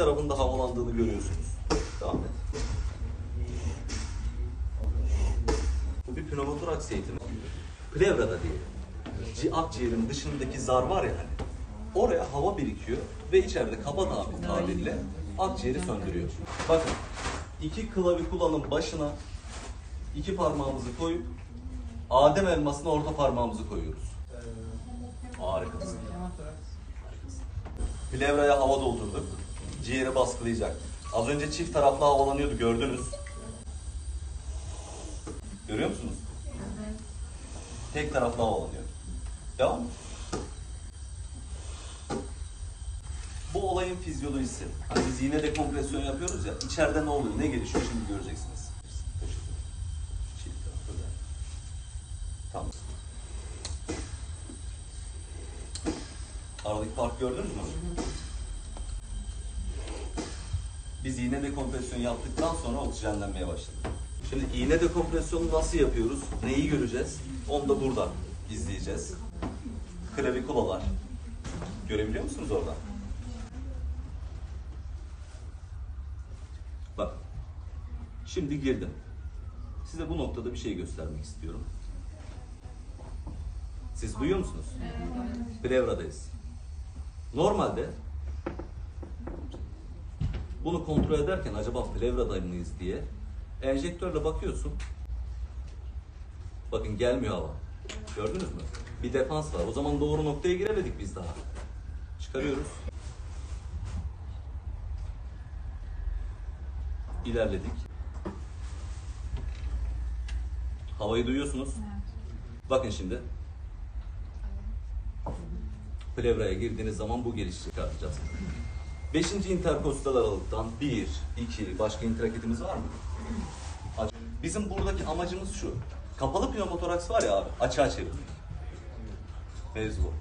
tarafında havalandığını görüyorsunuz. Devam et. Bu bir pneumotoraks eğitimi. Plevrada. Ci akciğerin dışındaki zar var ya hani. Oraya hava birikiyor ve içeride kaba bir tabirle akciğeri söndürüyor. Bakın iki klavikulanın başına iki parmağımızı koyup Adem elmasına orta parmağımızı koyuyoruz. Harikasın. Plevraya hava doldurduk. Ciğeri baskılayacak. Az önce çift taraflı havalanıyordu gördünüz. Görüyor musunuz? Tek taraflı havalanıyor. Devam. Bu olayın fizyolojisi. Hani biz yine dekompresyon yapıyoruz ya. içeride ne oluyor, ne gelişiyor şimdi göreceksiniz. Tamam. Aradaki fark gördünüz mü? Biz iğne dekompresyon yaptıktan sonra oksijenlenmeye başladı. Şimdi iğne dekompresyonu nasıl yapıyoruz? Neyi göreceğiz? Onu da buradan izleyeceğiz. Klavikulalar. Görebiliyor musunuz oradan? Bak. Şimdi girdim. Size bu noktada bir şey göstermek istiyorum. Siz duyuyor musunuz? Plevradayız. Normalde bunu kontrol ederken acaba plevrada mıyız diye enjektörle bakıyorsun. Bakın gelmiyor hava. Gördünüz mü? Bir defans var. O zaman doğru noktaya giremedik biz daha. Çıkarıyoruz. İlerledik. Havayı duyuyorsunuz. Bakın şimdi. Plevraya girdiğiniz zaman bu gelişi çıkartacağız. Beşinci interkostal aralıktan bir, iki, başka intraketimiz var mı? Bizim buradaki amacımız şu. Kapalı pneumotoraks var ya abi, açığa çevirmek. Mevzu bu.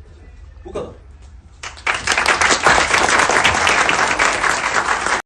Bu kadar.